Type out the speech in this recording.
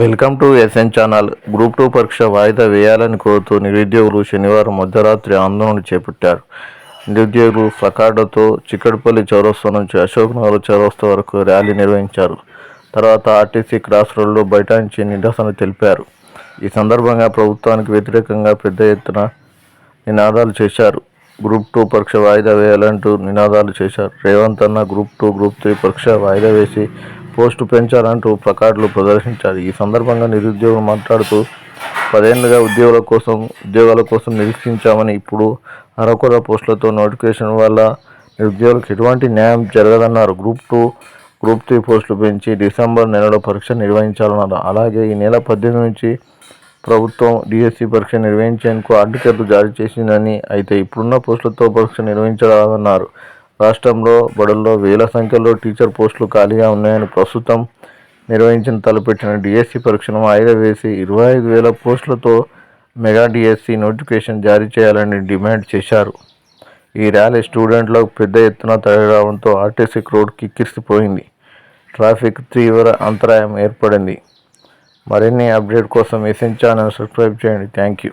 Welcome to SN channel. Group two పరీక్ష వాయిదా వేయాలని కోరుతూ నిరుద్యోగులు శనివారం మధ్యరాత్రి ఆందోళన చేపట్టారు. నిరుద్యోగులు ప్లకార్డుతో చిక్కడపల్లి చౌరస్తా నుంచి అశోక్ నగర్ చౌరస్తా వరకు ర్యాలీ నిర్వహించారు. తర్వాత ఆర్టీసీ క్రాస్ రోడ్లో బైఠాయించి నిరసన తెలిపారు. ఈ సందర్భంగా ప్రభుత్వానికి వ్యతిరేకంగా పెద్ద ఎత్తున నినాదాలు చేశారు. గ్రూప్ టూ పరీక్ష వాయిదా వేయాలంటూ నినాదాలు చేశారు. రేవంత్ అన్న గ్రూప్ టూ గ్రూప్ త్రీ పరీక్ష వాయిదా వేసి పోస్టు పెంచాలంటూ ప్లకార్డులు ప్రదర్శించారు. ఈ సందర్భంగా నిరుద్యోగులు మాట్లాడుతూ పదేళ్ళుగా ఉద్యోగుల కోసం ఉద్యోగాల కోసం నిరీక్షించామని ఇప్పుడు అరకొర పోస్టులతో నోటిఫికేషన్ వల్ల నిరుద్యోగులకు ఎటువంటి న్యాయం జరగదన్నారు. గ్రూప్ టూ గ్రూప్ త్రీ పోస్టులు పెంచి డిసెంబర్ నెలలో పరీక్ష నిర్వహించాలన్నారు. అలాగే ఈ నెల పద్దెనిమిది నుంచి ప్రభుత్వం డిఎస్సి పరీక్ష నిర్వహించేందుకు ఆర్డికర్లు జారీ చేసిందని అయితే ఇప్పుడున్న పోస్టులతో పరీక్ష నిర్వహించరాదన్నారు. రాష్ట్రంలో బడుల్లో వేల సంఖ్యలో టీచర్ పోస్టులు ఖాళీగా ఉన్నాయని ప్రస్తుతం నిర్వహించిన తలపెట్టిన డిఎస్సి పరీక్షను వాయిదా వేసి ఇరవై ఐదు వేల పోస్టులతో మెగా డిఎస్సి నోటిఫికేషన్ జారీ చేయాలని డిమాండ్ చేశారు. ఈ ర్యాలీ స్టూడెంట్లకు పెద్ద ఎత్తున తరలిరావడంతో ఆర్టీసీ రోడ్ కిక్కిరిసిపోయింది. ట్రాఫిక్ తీవ్ర అంతరాయం ఏర్పడింది. మరిన్ని అప్డేట్ కోసం ఎసెన్ ఛానల్ సబ్స్క్రైబ్ చేయండి. Thank you.